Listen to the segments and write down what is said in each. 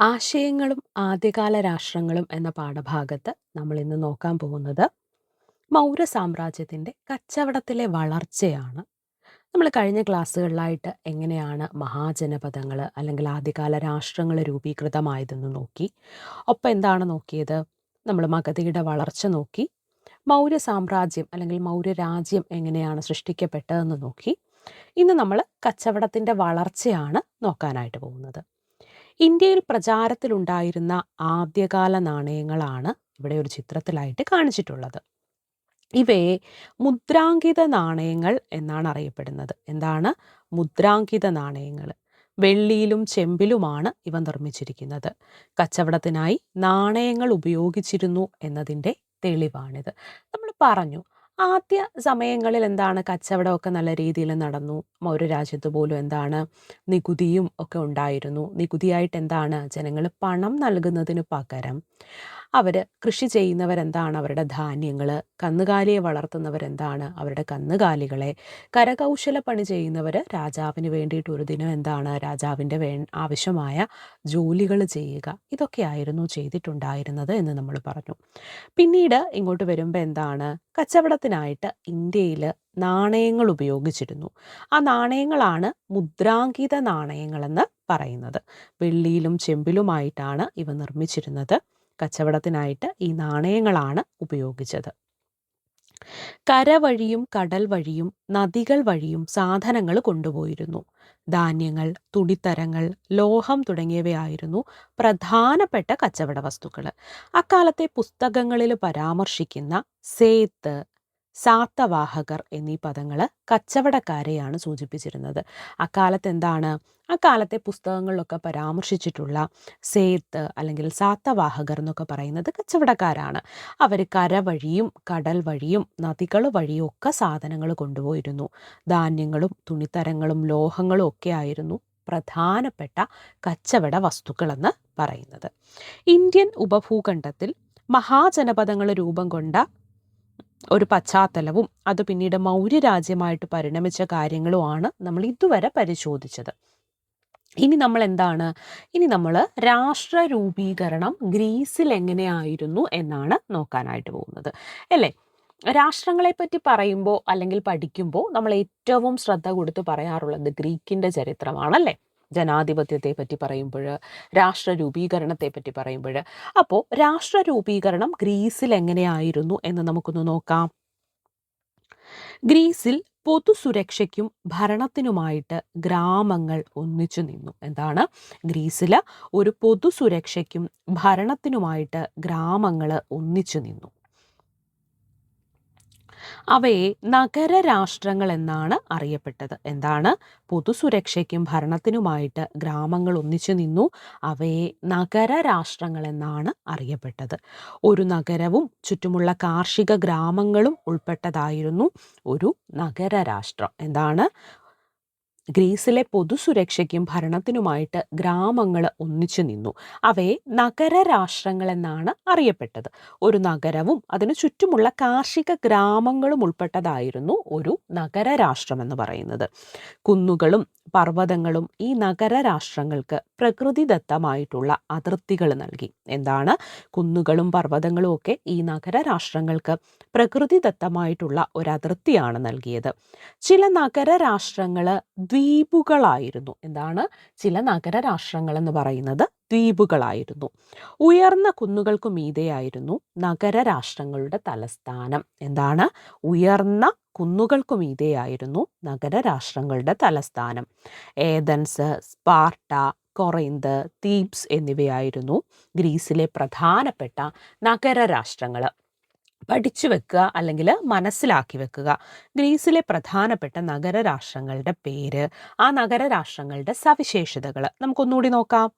ആശയങ്ങളും ആദ്യകാല രാഷ്ട്രങ്ങളും എന്ന പാഠഭാഗത്ത് നമ്മൾ ഇന്ന് നോക്കാൻ പോകുന്നത് മൗര്യ സാമ്രാജ്യത്തിന്റെ കച്ചവടത്തിലെ വളർച്ചയാണ്. നമ്മൾ കഴിഞ്ഞ ക്ലാസ്സുകളിലായിട്ട് എങ്ങനെയാണ് മഹാജനപദങ്ങൾ അല്ലെങ്കിൽ ആദ്യകാല രാഷ്ട്രങ്ങൾ രൂപീകൃതമായതെന്ന് നോക്കി. ഒപ്പം എന്താണ് നോക്കിയത്? നമ്മൾ മഗധയുടെ വളർച്ച നോക്കി. മൗര്യ സാമ്രാജ്യം അല്ലെങ്കിൽ മൗര്യ രാജ്യം എങ്ങനെയാണ് സൃഷ്ടിക്കപ്പെട്ടതെന്ന് നോക്കി. ഇന്ന് നമ്മൾ കച്ചവടത്തിന്റെ വളർച്ചയാണ് നോക്കാനായിട്ട് പോകുന്നത്. ഇന്ത്യയിൽ പ്രചാരത്തിലുണ്ടായിരുന്ന ആദ്യകാല നാണയങ്ങളാണ് ഇവിടെ ഒരു ചിത്രത്തിലായിട്ട് കാണിച്ചിട്ടുള്ളത്. ഇവയെ മുദ്രാങ്കിത നാണയങ്ങൾ എന്നാണ് അറിയപ്പെടുന്നത്. എന്താണ്? മുദ്രാങ്കിത നാണയങ്ങൾ. വെള്ളിയിലും ചെമ്പിലുമാണ് ഇവ നിർമ്മിച്ചിരിക്കുന്നത്. കച്ചവടത്തിനായി നാണയങ്ങൾ ഉപയോഗിച്ചിരുന്നു എന്നതിന്റെ തെളിവാണിത്. നമ്മൾ പറഞ്ഞു ആദ്യ സമയങ്ങളിൽ എന്താണ് കച്ചവടമൊക്കെ നല്ല രീതിയിൽ നടന്നു? ഒരു രാജ്യത്ത് പോലും എന്താണ് നികുതിയും ഒക്കെ ഉണ്ടായിരുന്നു. നികുതിയായിട്ട് എന്താണ് ജനങ്ങൾ പണം നൽകുന്നതിന് പകരം അവർ കൃഷി ചെയ്യുന്നവരെന്താണ്? അവരുടെ ധാന്യങ്ങൾ കന്നുകാലിയെ വളർത്തുന്നവരെന്താണ്? അവരുടെ കന്നുകാലികളെ കരകൗശല പണി ചെയ്യുന്നവർ രാജാവിന് വേണ്ടിയിട്ട് ഒരു ദിനം എന്താണ്? രാജാവിന്റെ വേ ആവശ്യമായ ജോലികൾ ചെയ്യുക. ഇതൊക്കെയായിരുന്നു ചെയ്തിട്ടുണ്ടായിരുന്നത് എന്ന് നമ്മൾ പറഞ്ഞു. പിന്നീട് ഇങ്ങോട്ട് വരുമ്പോൾ എന്താണ്? കച്ചവടത്തിനായിട്ട് ഇന്ത്യയിൽ നാണയങ്ങൾ ഉപയോഗിച്ചിരുന്നു. ആ നാണയങ്ങളാണ് മുദ്രാങ്കിത നാണയങ്ങളെന്ന് പറയുന്നത്. വെള്ളിയിലും ചെമ്പിലുമായിട്ടാണ് ഇവ നിർമ്മിച്ചിരുന്നത്. കച്ചവടത്തിനായിട്ട് ഈ നാണയങ്ങളാണ് ഉപയോഗിച്ചത്. കര വഴിയും കടൽ വഴിയും നദികൾ വഴിയും സാധനങ്ങൾ കൊണ്ടുപോയിരുന്നു. ധാന്യങ്ങൾ തുണിത്തരങ്ങൾ ലോഹം തുടങ്ങിയവയായിരുന്നു പ്രധാനപ്പെട്ട കച്ചവട വസ്തുക്കൾ അക്കാലത്തെ പുസ്തകങ്ങളിൽ പരാമർശിക്കുന്ന സേത്ത് സാത്തവാഹകർ എന്നീ പദങ്ങൾ കച്ചവടക്കാരെയാണ് സൂചിപ്പിച്ചിരുന്നത്. അക്കാലത്ത് എന്താണ് അക്കാലത്തെ പുസ്തകങ്ങളിലൊക്കെ പരാമർശിച്ചിട്ടുള്ള സേത്ത് അല്ലെങ്കിൽ സാത്തവാഹകർ എന്നൊക്കെ പറയുന്നത് കച്ചവടക്കാരാണ്. അവർ കര വഴിയും കടൽ വഴിയും നദികൾ വഴിയും ഒക്കെ സാധനങ്ങൾ കൊണ്ടുപോയിരുന്നു. ധാന്യങ്ങളും തുണിത്തരങ്ങളും ലോഹങ്ങളും ഒക്കെ ആയിരുന്നു പ്രധാനപ്പെട്ട കച്ചവട വസ്തുക്കളെന്ന് പറയുന്നത്. ഇന്ത്യൻ ഉപഭൂഖണ്ഡത്തിൽ മഹാജനപദങ്ങൾ രൂപം കൊണ്ട ഒരു പശ്ചാത്തലവും അത് പിന്നീട് മൗര്യ രാജ്യമായിട്ട് പരിണമിച്ച കാര്യങ്ങളുമാണ് നമ്മൾ ഇതുവരെ പരിശോധിച്ചത്. ഇനി നമ്മൾ എന്താണ്? ഇനി നമ്മൾ രാഷ്ട്ര രൂപീകരണം ഗ്രീസിൽ എങ്ങനെയായിരുന്നു എന്നാണ് നോക്കാനായിട്ട് പോകുന്നത്. അല്ലേ? രാഷ്ട്രങ്ങളെ പറ്റി പറയുമ്പോൾ അല്ലെങ്കിൽ പഠിക്കുമ്പോൾ നമ്മൾ ഏറ്റവും ശ്രദ്ധ കൊടുത്ത് പറയാറുള്ളത് ഗ്രീക്കിന്റെ ചരിത്രമാണല്ലേ? ജനാധിപത്യത്തെ പറ്റി പറയുമ്പോൾ രാഷ്ട്ര രൂപീകരണത്തെ പറ്റി പറയുമ്പോൾ അപ്പോൾ രാഷ്ട്ര രൂപീകരണം ഗ്രീസിൽ എങ്ങനെയായിരുന്നു എന്ന് നമുക്കൊന്ന് നോക്കാം. ഗ്രീസിൽ പൊതുസുരക്ഷയ്ക്കും ഭരണത്തിനുമായിട്ട് ഗ്രാമങ്ങൾ ഒന്നിച്ചു നിന്നു. എന്താണ്? ഗ്രീസിൽ ഒരു പൊതുസുരക്ഷയ്ക്കും ഭരണത്തിനുമായിട്ട് ഗ്രാമങ്ങൾ ഒന്നിച്ചു നിന്നു. അവയെ നഗരരാഷ്ട്രങ്ങൾ എന്നാണ് അറിയപ്പെട്ടത്. എന്താണ്? പൊതുസുരക്ഷയ്ക്കും ഭരണത്തിനുമായിട്ട് ഗ്രാമങ്ങൾ ഒന്നിച്ചു നിന്നു. അവയെ നഗരരാഷ്ട്രങ്ങൾ എന്നാണ് അറിയപ്പെട്ടത്. ഒരു നഗരവും ചുറ്റുമുള്ള കാർഷിക ഗ്രാമങ്ങളും ഉൾപ്പെട്ടതായിരുന്നു ഒരു നഗര രാഷ്ട്രം എന്താണ്? ഗ്രീസിലെ പൊതുസുരക്ഷയ്ക്കും ഭരണത്തിനുമായിട്ട് ഗ്രാമങ്ങൾ ഒന്നിച്ചു നിന്നു. അവയെ നഗര രാഷ്ട്രങ്ങളെന്നാണ് അറിയപ്പെട്ടത്. ഒരു നഗരവും അതിനു ചുറ്റുമുള്ള കാർഷിക ഗ്രാമങ്ങളും ഉൾപ്പെട്ടതായിരുന്നു ഒരു നഗര രാഷ്ട്രം എന്ന് പറയുന്നത്. കുന്നുകളും പർവതങ്ങളും ഈ നഗര രാഷ്ട്രങ്ങൾക്ക് പ്രകൃതിദത്തമായിട്ടുള്ള അതിർത്തികൾ നൽകി. എന്താണ്? കുന്നുകളും പർവതങ്ങളും ഒക്കെ ഈ നഗര രാഷ്ട്രങ്ങൾക്ക് പ്രകൃതിദത്തമായിട്ടുള്ള ഒരു അതിർത്തിയാണ് നൽകിയത്. ചില നഗര രാഷ്ട്രങ്ങൾ ദ്വീപുകളായിരുന്നു. എന്താണ്? ചില നഗര രാഷ്ട്രങ്ങൾ എന്ന് പറയുന്നത് ദ്വീപുകളായിരുന്നു. ഉയർന്ന കുന്നുകൾക്ക് മീതെയായിരുന്നു നഗര രാഷ്ട്രങ്ങളുടെ തലസ്ഥാനം. എന്താണ്? ഉയർന്ന കുന്നുകൾക്കു മീതെയായിരുന്നു നഗര രാഷ്ട്രങ്ങളുടെ തലസ്ഥാനം. ഏതൻസ് സ്പാർട്ട കൊറൈന്ത് തീബ്സ് എന്നിവയായിരുന്നു ഗ്രീസിലെ പ്രധാനപ്പെട്ട നഗര രാഷ്ട്രങ്ങൾ പഠിച്ചു വെക്കുക അല്ലെങ്കിൽ മനസ്സിലാക്കി വെക്കുക. ഗ്രീസിലെ പ്രധാനപ്പെട്ട നഗര രാഷ്ട്രങ്ങളുടെ പേര് ആ നഗര രാഷ്ട്രങ്ങളുടെ സവിശേഷതകൾ നമുക്കൊന്നുകൂടി നോക്കാം.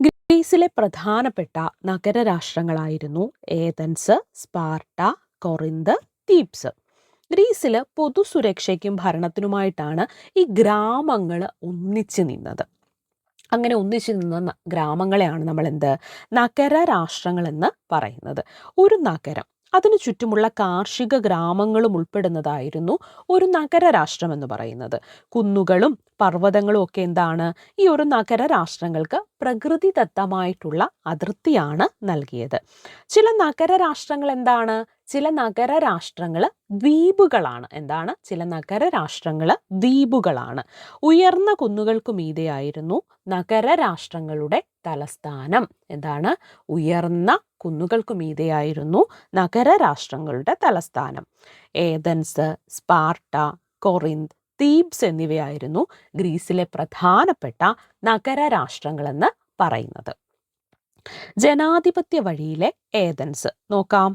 ഗ്രീസിലെ പ്രധാനപ്പെട്ട നഗര രാഷ്ട്രങ്ങളായിരുന്നു ഏതൻസ് സ്പാർട്ട കൊറിന്ത് തീപ്സ്. ഗ്രീസിൽ പൊതുസുരക്ഷയ്ക്കും ഭരണത്തിനുമായിട്ടാണ് ഈ ഗ്രാമങ്ങൾ ഒന്നിച്ചു നിന്നത്. അങ്ങനെ ഒന്നിച്ചു നിന്ന ഗ്രാമങ്ങളെയാണ് നമ്മൾ എന്ത് നഗര രാഷ്ട്രങ്ങൾ എന്ന് പറയുന്നത്. ഒരു നഗരം അതിനു ചുറ്റുമുള്ള കാർഷിക ഗ്രാമങ്ങളും ഉൾപ്പെടുന്നതായിരുന്നു ഒരു നഗര രാഷ്ട്രം എന്ന് പറയുന്നത്. കുന്നുകളും പർവതങ്ങളും ഒക്കെ എന്താണ്? ഈ ഒരു നഗര രാഷ്ട്രങ്ങൾക്ക് പ്രകൃതിദത്തമായിട്ടുള്ള അതിർത്തിയാണ് നൽകിയത്. ചില നഗര രാഷ്ട്രങ്ങൾ എന്താണ്? ചില നഗര രാഷ്ട്രങ്ങൾ ദ്വീപുകളാണ്. എന്താണ്? ചില നഗര രാഷ്ട്രങ്ങൾ ദ്വീപുകളാണ്. ഉയർന്ന കുന്നുകൾക്ക് മീതെയായിരുന്നു നഗര രാഷ്ട്രങ്ങളുടെ തലസ്ഥാനം. എന്താണ്? ഉയർന്ന കുന്നുകൾക്ക് മീതെയായിരുന്നു നഗര രാഷ്ട്രങ്ങളുടെ തലസ്ഥാനം. ഏതൻസ് സ്പാർട്ട കൊറിന്ത് തീബ്സ് എന്നിവയായിരുന്നു ഗ്രീസിലെ പ്രധാനപ്പെട്ട നഗര രാഷ്ട്രങ്ങളെന്ന് പറയുന്നത്. ജനാധിപത്യ വഴിയിലെ ഏതൻസ് നോക്കാം.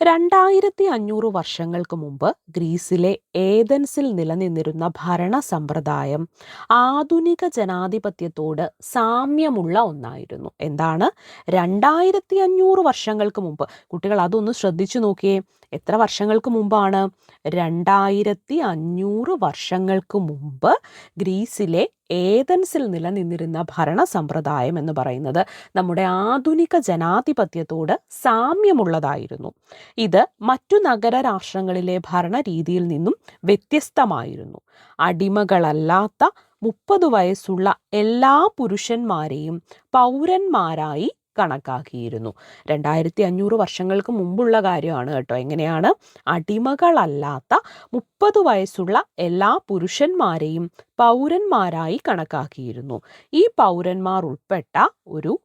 രണ്ടായിരത്തി അഞ്ഞൂറ് വർഷങ്ങൾക്ക് മുമ്പ് ഗ്രീസിലെ ഏതൻസിൽ നിലനിന്നിരുന്ന ഭരണ സമ്പ്രദായം ആധുനിക ജനാധിപത്യത്തോട് സാമ്യമുള്ള ഒന്നായിരുന്നു. എന്താണ്? രണ്ടായിരത്തി അഞ്ഞൂറ് വർഷങ്ങൾക്ക് മുമ്പ്. കുട്ടികൾ അതൊന്ന് ശ്രദ്ധിച്ചു നോക്കിയേ. എത്ര വർഷങ്ങൾക്ക് മുമ്പാണ്? രണ്ടായിരത്തി അഞ്ഞൂറ് വർഷങ്ങൾക്ക് മുമ്പ് ഗ്രീസിലെ ഏതൻസിൽ നിലനിന്നിരുന്ന ഭരണ സമ്പ്രദായം എന്ന് പറയുന്നത് നമ്മുടെ ആധുനിക ജനാധിപത്യത്തോട് സാമ്യമുള്ളതായിരുന്നു. ഇത് മറ്റു നഗര രാഷ്ട്രങ്ങളിലെ ഭരണരീതിയിൽ നിന്നും വ്യത്യസ്തമായിരുന്നു. അടിമകളല്ലാത്ത മുപ്പത് വയസ്സുള്ള എല്ലാ പുരുഷന്മാരെയും പൗരന്മാരായി കണക്കാക്കിയിരുന്നു. രണ്ടായിരത്തി അഞ്ഞൂറ് വർഷങ്ങൾക്ക് മുമ്പുള്ള കാര്യമാണ് കേട്ടോ. എങ്ങനെയാണ്? അടിമകളല്ലാത്ത മുപ്പത് വയസ്സുള്ള എല്ലാ പുരുഷന്മാരെയും പൗരന്മാരായി കണക്കാക്കിയിരുന്നു. ഈ പൗരന്മാർ ഉൾപ്പെട്ട ഒരു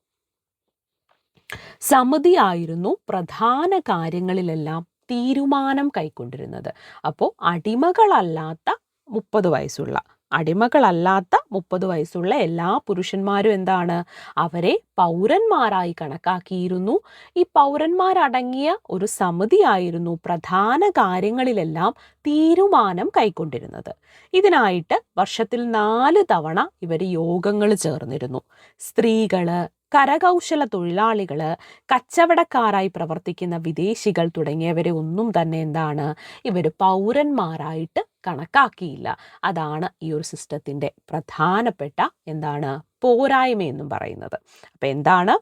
സമിതിയായിരുന്നു പ്രധാന കാര്യങ്ങളിലെല്ലാം തീരുമാനം കൈക്കൊണ്ടിരുന്നത്. അപ്പോൾ അടിമകളല്ലാത്ത മുപ്പത് വയസ്സുള്ള അടിമകളല്ലാത്ത മുപ്പത് വയസ്സുള്ള എല്ലാ പുരുഷന്മാരും എന്താണ്? അവരെ പൗരന്മാരായി കണക്കാക്കിയിരുന്നു. ഈ പൗരന്മാരടങ്ങിയ ഒരു സമിതിയായിരുന്നു പ്രധാന കാര്യങ്ങളിലെല്ലാം തീരുമാനം കൈക്കൊണ്ടിരുന്നത്. ഇതിനായിട്ട് വർഷത്തിൽ നാല് തവണ ഇവർ യോഗങ്ങൾ ചേർന്നിരുന്നു. സ്ത്രീകൾ കരകൗശല തൊഴിലാളികൾ കച്ചവടക്കാരായി പ്രവർത്തിക്കുന്ന വിദേശികൾ തുടങ്ങിയവരെ ഒന്നും തന്നെ എന്താണ് ഇവർ പൗരന്മാരായിട്ട് കണക്കാക്കിയില്ല. അതാണ് ഈ ഒരു സിസ്റ്റത്തിന്റെ പ്രധാനപ്പെട്ട എന്താണ് പോരായ്മ എന്നും പറയുന്നത്. അപ്പം എന്താണ്?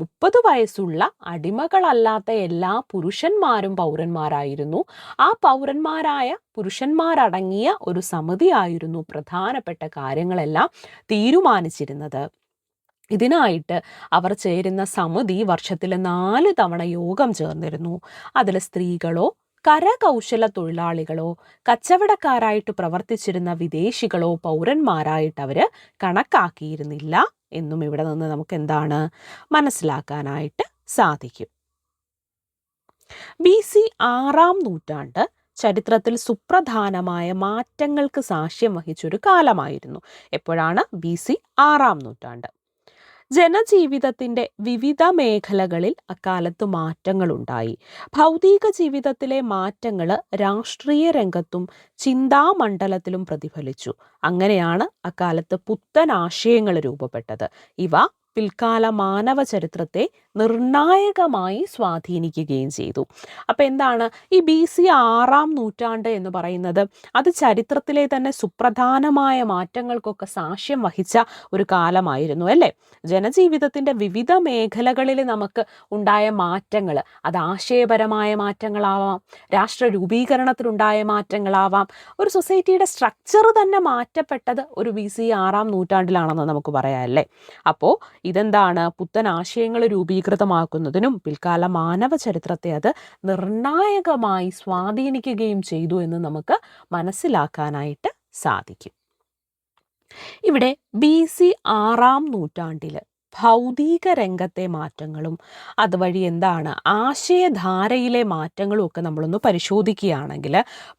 മുപ്പത് വയസ്സുള്ള അടിമകളല്ലാത്ത എല്ലാ പുരുഷന്മാരും പൗരന്മാരായിരുന്നു. ആ പൗരന്മാരായ പുരുഷന്മാരടങ്ങിയ ഒരു സമിതിയായിരുന്നു പ്രധാനപ്പെട്ട കാര്യങ്ങളെല്ലാം തീരുമാനിച്ചിരുന്നത്. ഇതിനായിട്ട് അവർ ചേരുന്ന സമിതി വർഷത്തിൽ നാല് തവണ യോഗം ചേർന്നിരുന്നു. അതിൽ സ്ത്രീകളോ കരകൗശല തൊഴിലാളികളോ കച്ചവടക്കാരായിട്ട് പ്രവർത്തിച്ചിരുന്ന വിദേശികളോ പൗരന്മാരായിട്ട് അവർ കണക്കാക്കിയിരുന്നില്ല എന്നും ഇവിടെ നിന്ന് നമുക്ക് എന്താണ് മനസ്സിലാക്കാനായിട്ട് സാധിക്കും. ബി സി ആറാം നൂറ്റാണ്ട് ചരിത്രത്തിൽ സുപ്രധാനമായ മാറ്റങ്ങൾക്ക് സാക്ഷ്യം വഹിച്ചൊരു കാലമായിരുന്നു. എപ്പോഴാണ്? ബി സി ആറാം നൂറ്റാണ്ട്. ജനജീവിതത്തിന്റെ വിവിധ മേഖലകളിൽ അക്കാലത്ത് മാറ്റങ്ങളുണ്ടായി. ഭൗതിക ജീവിതത്തിലെ മാറ്റങ്ങൾ രാഷ്ട്രീയ രംഗത്തും ചിന്താമണ്ഡലത്തിലും പ്രതിഫലിച്ചു. അങ്ങനെയാണ് അക്കാലത്ത് പുത്തൻ ആശയങ്ങൾ രൂപപ്പെട്ടത്. ഇവ പിൽക്കാല മാനവ ചരിത്രത്തെ നിർണായകമായി സ്വാധീനിക്കുകയും ചെയ്തു. അപ്പം എന്താണ്? ഈ ബി സി ആറാം നൂറ്റാണ്ട് എന്ന് പറയുന്നത് അത് ചരിത്രത്തിലെ തന്നെ സുപ്രധാനമായ മാറ്റങ്ങൾക്കൊക്കെ സാക്ഷ്യം വഹിച്ച ഒരു കാലമായിരുന്നു അല്ലേ? ജനജീവിതത്തിന്റെ വിവിധ മേഖലകളിൽ നമുക്ക് ഉണ്ടായ മാറ്റങ്ങൾ അത് ആശയപരമായ മാറ്റങ്ങളാവാം രാഷ്ട്ര രൂപീകരണത്തിലുണ്ടായ മാറ്റങ്ങളാവാം ഒരു സൊസൈറ്റിയുടെ സ്ട്രക്ചർ തന്നെ മാറ്റപ്പെട്ടത് ഒരു ബി സി ആറാം നൂറ്റാണ്ടിലാണെന്ന് നമുക്ക് പറയാം അല്ലേ? അപ്പോൾ ഇതെന്താണ്? പുത്തൻ ആശയങ്ങൾ രൂപീകൃതമാക്കുന്നതിനും പിൽക്കാല മാനവ ചരിത്രത്തെ അത് നിർണായകമായി സ്വാധീനിക്കുകയും ചെയ്തു എന്ന് നമുക്ക് മനസ്സിലാക്കാനായിട്ട് സാധിക്കും. ഇവിടെ ബി സി ആറാം നൂറ്റാണ്ടിൽ ഭൗതിക രംഗത്തെ മാറ്റങ്ങളും അതുവഴി എന്താണ് ആശയധാരയിലെ മാറ്റങ്ങളും ഒക്കെ നമ്മളൊന്ന് പരിശോധിക്കുകയാണെങ്കിൽ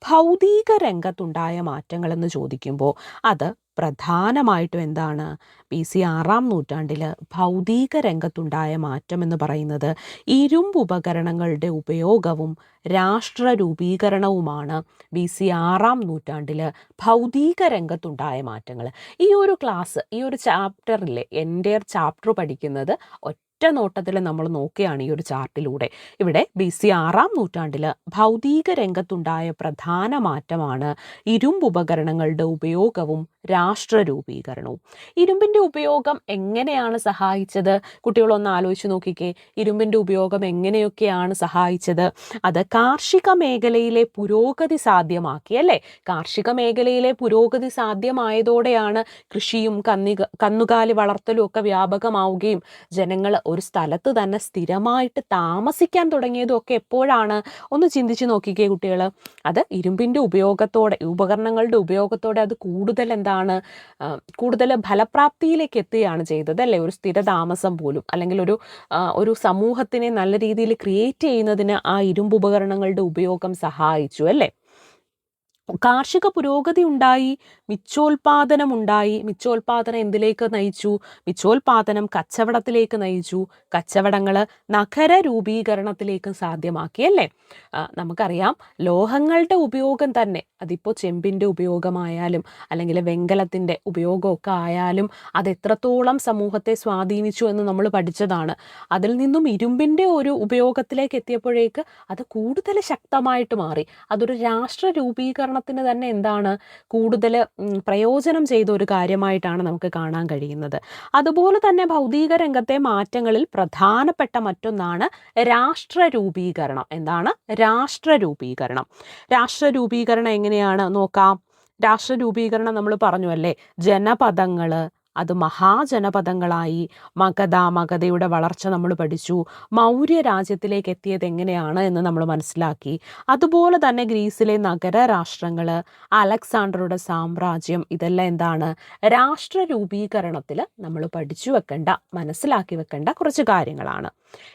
ഭൗതിക രംഗത്തുണ്ടായ മാറ്റങ്ങളെന്ന് ചോദിക്കുമ്പോൾ അത് പ്രധാനമായിട്ടും എന്താണ് ബി സി ആറാം നൂറ്റാണ്ടിൽ ഭൗതിക രംഗത്തുണ്ടായ മാറ്റം എന്ന് പറയുന്നത് ഇരുമ്പ് ഉപകരണങ്ങളുടെ ഉപയോഗവും രാഷ്ട്ര രൂപീകരണവുമാണ് ബി സി ആറാം നൂറ്റാണ്ടിൽ ഭൗതിക രംഗത്തുണ്ടായ മാറ്റങ്ങൾ ഈ ഒരു ക്ലാസ് ഈ ഒരു ചാപ്റ്ററിൽ എന്റെ ചാപ്റ്റർ പഠിക്കുന്നത് ഒറ്റ നോട്ടത്തിൽ നമ്മൾ നോക്കുകയാണ് ഈ ഒരു ചാർട്ടിലൂടെ. ഇവിടെ ബി സി ആറാം നൂറ്റാണ്ടിൽ ഭൗതിക രംഗത്തുണ്ടായ പ്രധാന മാറ്റമാണ് ഇരുമ്പ് ഉപകരണങ്ങളുടെ ഉപയോഗവും രാഷ്ട്ര രൂപീകരണവും. ഇരുമ്പിന്റെ ഉപയോഗം എങ്ങനെയാണ് സഹായിച്ചത്? കുട്ടികളൊന്ന് ആലോചിച്ച് നോക്കിക്കേ. ഇരുമ്പിന്റെ ഉപയോഗം എങ്ങനെയൊക്കെയാണ് സഹായിച്ചത്? അത് കാർഷിക മേഖലയിലെ പുരോഗതി സാധ്യമാക്കി അല്ലേ? കാർഷിക മേഖലയിലെ പുരോഗതി സാധ്യമായതോടെയാണ് കൃഷിയും കന്നിക കന്നുകാലി വളർത്തലും ഒക്കെ വ്യാപകമാവുകയും ജനങ്ങൾ ഒരു സ്ഥലത്ത് തന്നെ സ്ഥിരമായിട്ട് താമസിക്കാൻ തുടങ്ങിയതും ഒക്കെ എപ്പോഴാണ്? ഒന്ന് ചിന്തിച്ച് നോക്കിക്കേ കുട്ടികൾ അത് ഇരുമ്പിന്റെ ഉപയോഗത്തോടെ ഉപകരണങ്ങളുടെ ഉപയോഗത്തോടെ അത് കൂടുതൽ എന്താണ് കൂടുതൽ ഫലപ്രാപ്തിയിലേക്ക് എത്തുകയാണ് ചെയ്തത് അല്ലേ? ഒരു സ്ഥിര താമസം പോലും അല്ലെങ്കിൽ ഒരു ഒരു സമൂഹത്തിനെ നല്ല രീതിയിൽ ക്രിയേറ്റ് ചെയ്യുന്നതിന് ആ ഇരുമ്പ് ഉപകരണങ്ങളുടെ ഉപയോഗം സഹായിച്ചു അല്ലേ? കാർഷിക പുരോഗതി ഉണ്ടായി മിച്ചോൽപാദനം ഉണ്ടായി. മിച്ചോൽപാദനം എന്തിലേക്ക് നയിച്ചു? മിച്ചോൽപാദനം കച്ചവടത്തിലേക്ക് നയിച്ചു. കച്ചവടങ്ങൾ നഗര രൂപീകരണത്തിലേക്ക് സാധ്യമാക്കി അല്ലേ? നമുക്കറിയാം ലോഹങ്ങളുടെ ഉപയോഗം തന്നെ അതിപ്പോൾ ചെമ്പിന്റെ ഉപയോഗമായാലും അല്ലെങ്കിൽ വെങ്കലത്തിന്റെ ഉപയോഗമൊക്കെ ആയാലും അത് എത്രത്തോളം സമൂഹത്തെ സ്വാധീനിച്ചു എന്ന് നമ്മൾ പഠിച്ചതാണ്. അതിൽ നിന്നും ഇരുമ്പിന്റെ ഒരു ഉപയോഗത്തിലേക്ക് എത്തിയപ്പോഴേക്ക് അത് കൂടുതൽ ശക്തമായിട്ട് മാറി. അതൊരു രാഷ്ട്ര രൂപീകരണത്തിന് തന്നെ എന്താണ് കൂടുതൽ പ്രയോജനം ചെയ്ത ഒരു കാര്യമായിട്ടാണ് നമുക്ക് കാണാൻ കഴിയുന്നത്. അതുപോലെ തന്നെ ഭൗതിക രംഗത്തെ മാറ്റങ്ങളിൽ പ്രധാനപ്പെട്ട മറ്റൊന്നാണ് രാഷ്ട്ര രൂപീകരണം എന്താണ്? രാഷ്ട്ര രൂപീകരണം രാഷ്ട്ര രൂപീകരണം എങ്ങനെയാണ്? നോക്കാം. രാഷ്ട്ര രൂപീകരണം നമ്മൾ പറഞ്ഞു അല്ലേ? ജനപദങ്ങൾ അത് മഹാജനപദങ്ങളായി മഗധ മഗധയുടെ വളർച്ച നമ്മൾ പഠിച്ചു. മൗര്യ രാജ്യത്തിലേക്ക് എത്തിയത് എങ്ങനെയാണ് എന്ന് നമ്മൾ മനസ്സിലാക്കി. അതുപോലെ തന്നെ ഗ്രീസിലെ നഗര രാഷ്ട്രങ്ങൾ അലക്സാണ്ടറുടെ സാമ്രാജ്യം ഇതെല്ലാം എന്താണ്? രാഷ്ട്ര രൂപീകരണത്തിൽ നമ്മൾ പഠിച്ചു വെക്കേണ്ട മനസ്സിലാക്കി വെക്കേണ്ട കുറച്ച് കാര്യങ്ങളാണ്.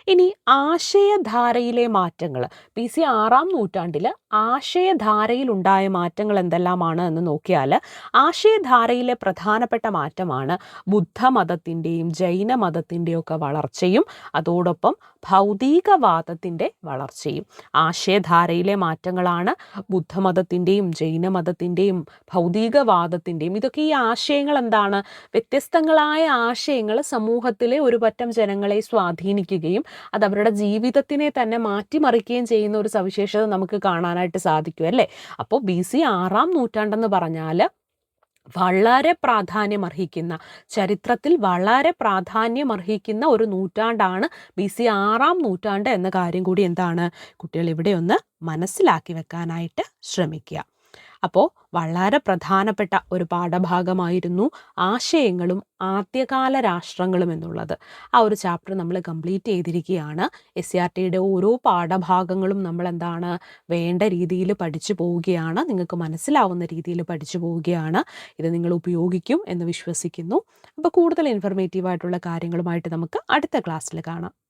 ഇനി ആശയധാരയിലെ മാറ്റങ്ങൾ പി സി ആറാം നൂറ്റാണ്ടിൽ ആശയധാരയിലുണ്ടായ മാറ്റങ്ങൾ എന്തെല്ലാമാണ് എന്ന് നോക്കിയാൽ ആശയധാരയിലെ പ്രധാനപ്പെട്ട മാറ്റമാണ് ബുദ്ധമതത്തിന്റെയും ജൈനമതത്തിന്റെയും ഒക്കെ വളർച്ചയും അതോടൊപ്പം ഭൗതികവാദത്തിന്റെ വളർച്ചയും. ആശയധാരയിലെ മാറ്റങ്ങളാണ് ബുദ്ധമതത്തിന്റെയും ജൈനമതത്തിന്റെയും ഭൗതികവാദത്തിന്റെയും. ഇതൊക്കെ ഈ ആശയങ്ങൾ എന്താണ്? വ്യത്യസ്തങ്ങളായ ആശയങ്ങൾ സമൂഹത്തിലെ ഒരു പറ്റം ജനങ്ങളെ സ്വാധീനിക്കുകയും അത് അവരുടെ ജീവിതത്തിനെ തന്നെ മാറ്റിമറിക്കുകയും ചെയ്യുന്ന ഒരു സവിശേഷത നമുക്ക് കാണാനായിട്ട് സാധിക്കും അല്ലേ? അപ്പോൾ ബി സി ആറാം നൂറ്റാണ്ടെന്ന് പറഞ്ഞാൽ വളരെ പ്രാധാന്യമർഹിക്കുന്ന ചരിത്രത്തിൽ വളരെ പ്രാധാന്യമർഹിക്കുന്ന ഒരു നൂറ്റാണ്ടാണ് ബി സി ആറാം നൂറ്റാണ്ട് എന്ന കാര്യം കൂടി എന്താണ്? കുട്ടികൾ ഇവിടെ ഒന്ന് മനസ്സിലാക്കി വെക്കാനായിട്ട് ശ്രമിക്കുക. അപ്പോൾ വളരെ പ്രധാനപ്പെട്ട ഒരു പാഠഭാഗമായിരുന്നു ആശയങ്ങളും ആദ്യകാല രാഷ്ട്രങ്ങളും എന്നുള്ളത്. ആ ഒരു ചാപ്റ്റർ നമ്മൾ കംപ്ലീറ്റ് ചെയ്തിരിക്കുകയാണ്. എസ് സി ആർ ടിയുടെ ഓരോ പാഠഭാഗങ്ങളും നമ്മൾ എന്താണ് വേണ്ട രീതിയിൽ പഠിച്ചു പോവുകയാണ്. നിങ്ങൾക്ക് മനസ്സിലാവുന്ന രീതിയിൽ പഠിച്ചു പോവുകയാണ്. ഇത് നിങ്ങൾ ഉപയോഗിക്കും എന്ന് വിശ്വസിക്കുന്നു. അപ്പോൾ കൂടുതൽ ഇൻഫർമേറ്റീവ് ആയിട്ടുള്ള കാര്യങ്ങളുമായിട്ട് നമുക്ക് അടുത്ത ക്ലാസ്സിൽ കാണാം.